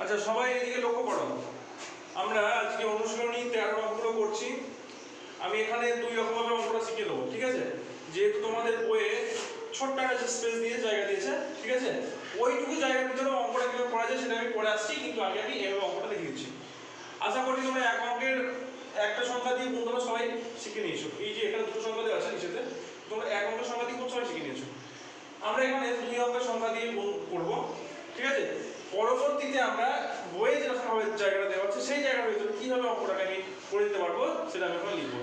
আচ্ছা সবাই এদিকে লক্ষ্য করো। আমরা আজকে অনুশীলনী তেরো অঙ্কগুলো করছি। আমি এখানে দুই রকমভাবে অঙ্কটা শিখে দেবো, ঠিক আছে? যেহেতু তোমাদের বইয়ে ছোট্ট একটা স্পেস দিয়ে জায়গা দিয়েছে, ঠিক আছে? ওইটুকু জায়গার ভিতরে অঙ্কটা কীভাবে করা যায় সেটা আমি পড়ে আসছি, কিন্তু আগে আমি এভাবে অঙ্কটা লিখে দিচ্ছি। আশা করি তোমরা এক অঙ্কের একটা সংখ্যা দিয়ে তোমরা সবাই শিখে নিয়েছো। এই যে এখানে দুটো সংখ্যা দেওয়া আছে নিচেতে তোমরা এক অঙ্কের সংখ্যা দিয়ে গুণ সবাই শিখে নিয়েছো আমরা এখানে দুই অঙ্কের সংখ্যা দিয়ে গুণ করব ঠিক আছে পরবর্তীতে আমরা বইয়ে যেরকম ভাবে জায়গাটা দেওয়া আছে সেই জায়গার ভিতরে কীভাবে অঙ্কটাকে আমি করে দিতে পারব, সেটা আমি এখন লিখব।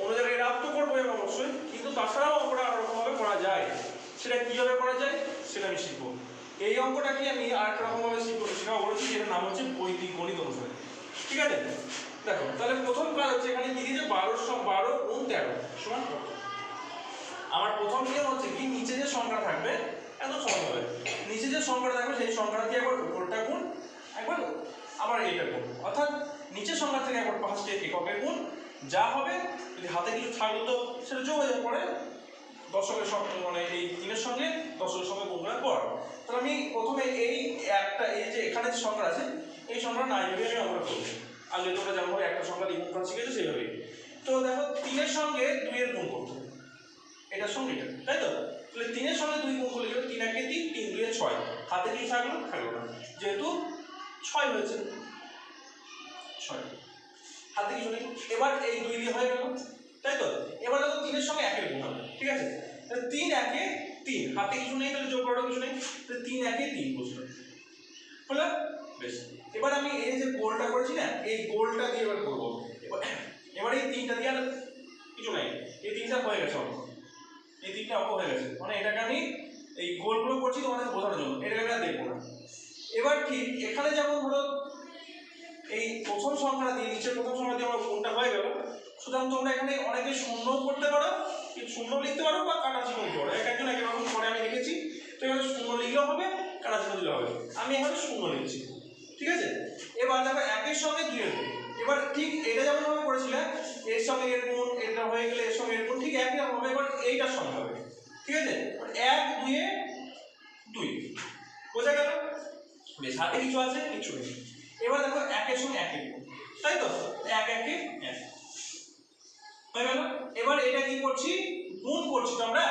অন্য জায়গায় রাত তো করব আমি অবশ্যই, কিন্তু তাছাড়াও অঙ্কটা আরও রকমভাবে করা যায়। সেটা কীভাবে করা যায়, সেটা আমি শিখব। এই অঙ্কটাকে আমি আর একটা রকমভাবে শিখব শেখাবো বলেছি যেটার নাম হচ্ছে বৈদিক গণিত অনুসারে। ঠিক আছে? দেখো, তাহলে প্রথম কাজ হচ্ছে এখানে কি দিয়েছে? সব বারো গুণ তেরো সমান আমার প্রথম নিয়ম হচ্ছে কি? নিচে যে সংখ্যা থাকবে এত সহজ হবে। নিচে যে সংখ্যাটা থাকবে, সেই সংখ্যাটা দিয়ে একবার উপরটা গুণ আবার এইটা গুণ অর্থাৎ নিচের সংখ্যা থেকে একবার পাঁচটি এককের গুণ, যা হবে, যদি হাতে কিছু থাকল তো সেটা যোগ হয়ে পরে দশকের সঙ্গে মানে এই তিনের সঙ্গে দশকের সঙ্গে গুণ করার পর। তাহলে আমি প্রথমে এই একটা, এই যে এখানে যে সংখ্যা আছে, এই সংখ্যাটা নাই ভেবে আমি আমরা করব। আগে তোমরা যেমন একটা সংখ্যা গুণ করা শিখেছো সেইভাবেই তো দেখো, তিনের সঙ্গে দুইয়ের গুণ করতে এটার সঙ্গে এটা, তাই তো? তাহলে তিনের সঙ্গে দুই গুণ করলে তিন একে তিন তিন দুয়ে ছয়। হাতে কি থাকল থাকল না। যেহেতু ছয় হয়েছে ছয়। হাতে কিছু নেই। এবার এই দুই দিয়ে হয়ে গেল। তাই তো? এবার দেখো তিনের সঙ্গে একের গুণ হবে। ঠিক আছে? তিন একে তিন। হাতে কিছু নেই, তাহলে যোগ করারও কিছু নেই। তাহলে তিন একে তিন বসল। হলো? বেশ। এবার আমি এই যে গোলটা করেছি না, এই গোলটা দিয়ে এবার করব। এবার এবার এই তিনটা দিয়ে আর কিছু নাই। এই তিনটা হয়ে গেছে অঙ্ক এই তিনটা অঙ্ক হয়ে গেছে। মানে এটাকে আমি এই গোলগুলো করছি তোমাদের বোঝানোর জন্য। এটাকে আমি আর দেখব না। এবার ঠিক এখানে যেমন ধরো, এই প্রথম সংখ্যাটা দিয়ে নিচের প্রথম সংখ্যা দিয়ে আমার কোনটা হয়ে গেল। সুতরাং তোমরা এখানে অনেকে শূন্য করতে পারো শূন্য লিখতে পারো বা কাটা চিহ্ন দিতে পারো এক একজন এক রকম করে আমি লিখেছি, তো এখানে শূন্য লিখলেও হবে, কাটা চিহ্ন দিলেও হবে। আমি এখানে শূন্য লিখছি, ঠিক আছে? এবার দেখো, একের সঙ্গে দুইয়ের এবার ঠিক এটা যেমন ভাবে করেছিলে, এর সঙ্গে এর গুণ, এটা হয়ে গেলে এর সঙ্গে এর গুণ, ঠিক একই রকম হবে এবার এইটার সঙ্গে হবে, ঠিক আছে? এক দুয়ে দুই। বোঝা গেল? বেশ, হাতে কিছু আছে? কিছু নেই। এবার দেখো একের সঙ্গে গুণ তাই তো? এক, একে, এক। হয়ে গেল। এবার এটা কি করছি? গুণ করছি তো আমরা।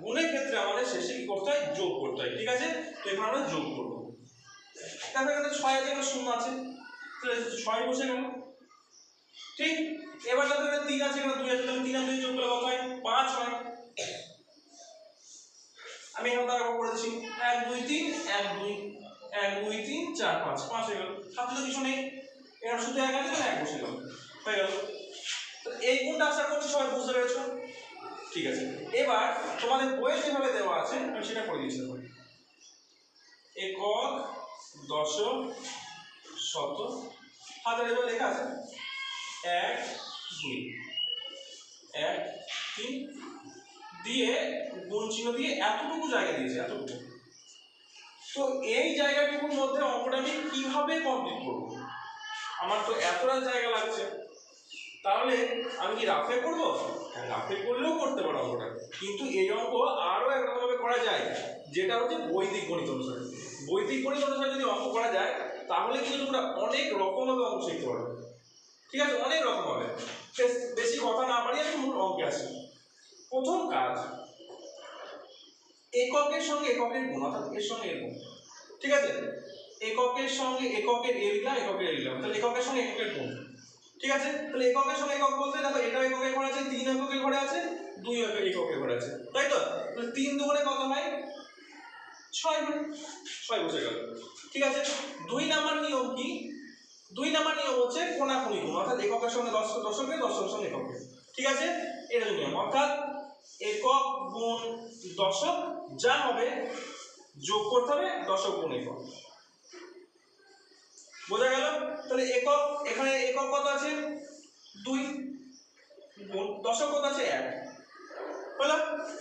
গুণের ক্ষেত্রে আমাদের শেষে কি করতে হয়? যোগ করতে হয়। ঠিক আছে? তো এবার আমরা যোগ করব। তারপরে এখানে ছয় আছে এখানে শূন্য আছে। ছয় বসে গেল। ঠিক? এবার দেখো এখানে তিন আছে, এখানে দুই আছে। তাহলে তিন আর দুই যোগ করলে কত হয়? পাঁচ হয়। আমি এখানে তারপর করেছি এক, দুই, তিন। এক, দুই এক, দুই, তিন, চার, পাঁচ। পাঁচ হয়ে গেল। সাথে তো কিছু নেই এখানে শুধু এক আছে এক বসে গেল। হয়ে গেল। তো এই কোনটা আশা করছি সবাই বুঝতে পেরেছ? ঠিক আছে। এবার তোমাদের বইয়ে যেভাবে দেওয়া আছে, আমি সেটা করে দিচ্ছি তোমাকে একক, দশক শত হাজার এবার লেখা আছে। এক, দুই। এক, তিন। দিয়ে গুণ চিহ্ন দিয়ে এতটুকু জায়গা দিয়েছে, এতটুকু। তো এই জায়গাটুকুর মধ্যে অঙ্কটা আমি কীভাবে কমপ্লিট করব? আমার তো এতটা জায়গা লাগছে। তাহলে আমি কি রাফে করব? হ্যাঁ রাফে করলেও করতে পারো অঙ্কটা। কিন্তু এই অঙ্ক আরও একরকমভাবে করা যায়, যেটা হচ্ছে বৈদিক গণিত অনুসারে। বৈদিক গণিত অনুসারে যদি অঙ্ক করা যায়, তাহলে কিন্তু তোমরা অনেক রকমভাবে অঙ্ক শিখতে পারবে। ঠিক আছে? অনেক রকম হবে বেশি কথা না বাড়িয়ে আমি মূল অঙ্কে আসি। প্রথম কাজ এককের সঙ্গে এককের গুণ অর্থাৎ এর সঙ্গে এর গুণ ঠিক আছে? এককের সঙ্গে এককের এ লিখলাম এককের এ লিখলাম তাহলে এককের সঙ্গে এককের গুণ। ঠিক আছে? তাহলে এককের সঙ্গে একক বলতে দেখো এটা এককের ঘরে আছে, তিন এককের ঘরে আছে দুই একক- এককের ঘরে আছে। তাই তো? তাহলে তিন দুগুণে কত হয়? ছয় হয় ছয় বসে গেল। ঠিক আছে? দুই নাম্বার নিয়ম কি? দুই নাম্বার নিয়ম হচ্ছে কোনাকুনি গুণ। অর্থাৎ এককের সঙ্গে দশ দশকের দশকের সঙ্গে এককের। ঠিক আছে? এটা নিয়ম। অর্থাৎ একক গুণ দশক যা হবে যোগ করতে হবে দশক গুণ একক। বোঝা গেল? তাহলে একক, এখানে একক কত আছে? দুই গুণ, দশক কত আছে? এক। হলো,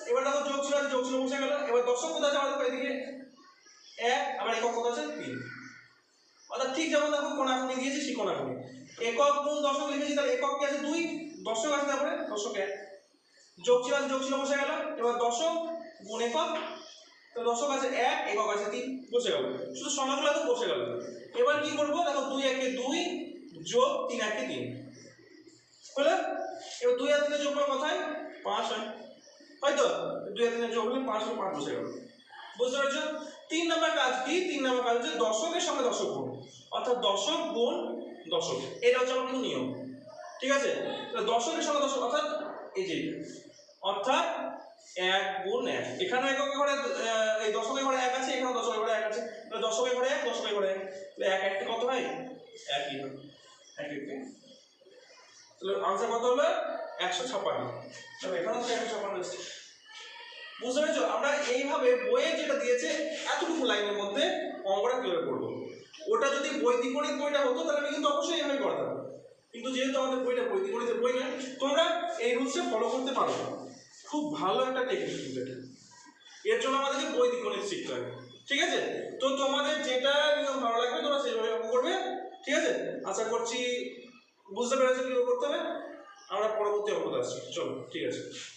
এবার দেখো যোগ ছিল যোগ ছিল, বসে গেল। এবার দশক কত আছে? আমাদের এদিকে এক, আবার একক কত আছে? তিন। অর্থাৎ ঠিক যেমন দেখো, কোনাকুনি দিয়েছি, সেই কোনাকুনি। একক গুণ দশক লিখেছি, তাহলে একক কি আছে? দুই, দশক আছে তারপরে দশক এক। যোগ ছিল যোগ ছিল বসে গেল। এবার দশক, গুণ একক। তো দশক আছে এক, একক আছে তিন, বসে গেল। শুধু সংখ্যাগুলো তো বসে গেল। এবার কি করব? দেখো দুই একে দুই যোগ তিন একে তিন। হলো? এবার দুই আর তিনে যোগ করলে কথায় পাঁচ হয়। হয়তো? দুই আর তিনে যোগ হলে পাঁচ হলে পাঁচ বসে গেল। বুঝতে পেরেছ? তিন নম্বর কাজ কি? তিন নম্বর কাজ হচ্ছে দশকের সঙ্গে দশক গুণ। অর্থাৎ দশক গুণ দশক। এটা হচ্ছে আমার কিন্তু নিয়ম। ঠিক আছে? দশকের সঙ্গে দশক, অর্থাৎ এই যে। অর্থাৎ এক গুণ এক। এখানে একক ঘরে এই দশকের ঘরে এক আছে এখানে দশকের ঘরে এক আছে। তাহলে দশকের ঘরে এক, দশকের ঘরে এক। এক একটা কত হয়? একই হয়। এক একে তাহলে আনসার কত হলো? একশো ছাপ্পান্ন তাহলে এখানেও তো একশো ছাপ্পান্ন এসছে। বুঝতে পেরেছ? আমরা এইভাবে বইয়ে যেটা দিয়েছে, এতটুকু লাইনের মধ্যে অঙ্কটা কীভাবে করব। ওটা যদি বই দ্বিগণিত বইটা হতো, তাহলে আমি কিন্তু অবশ্যই এইভাবে করতাম। কিন্তু যেহেতু আমাদের বইটা বই দ্বিগণিতের বই না, তোমরা এই রুলসটা ফলো করতে পারো। খুব ভালো একটা টেকনিক এর জন্য আমাদেরকে বই গণিত শিখতে হবে। ঠিক আছে? তো তোমাদের যেটা নিয়ম ভালো লাগবে, তোমরা সেইভাবে অঙ্ক করবে। ঠিক আছে? আশা করছি বুঝতে পেরেছ কীভাবে করতে হবে? আমরা পরবর্তী অঙ্কতে আসছি। চলো, ঠিক আছে।